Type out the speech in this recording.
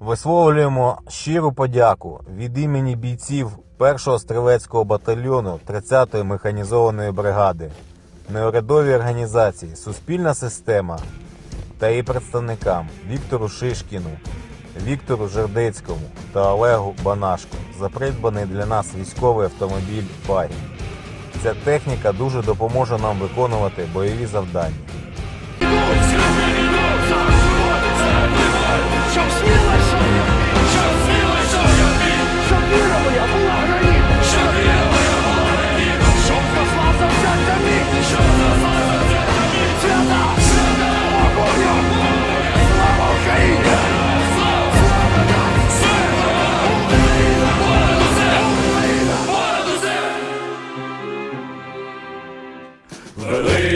Висловлюємо щиру подяку від імені бійців 1-го стрілецького батальйону 30-ї механізованої бригади, неурядовій організації, суспільна система та її представникам Віктору Шишкіну, Віктору Жердецькому та Олегу Банашко за придбаний для нас військовий автомобіль Фарі. Ця техніка дуже допоможе нам виконувати бойові завдання.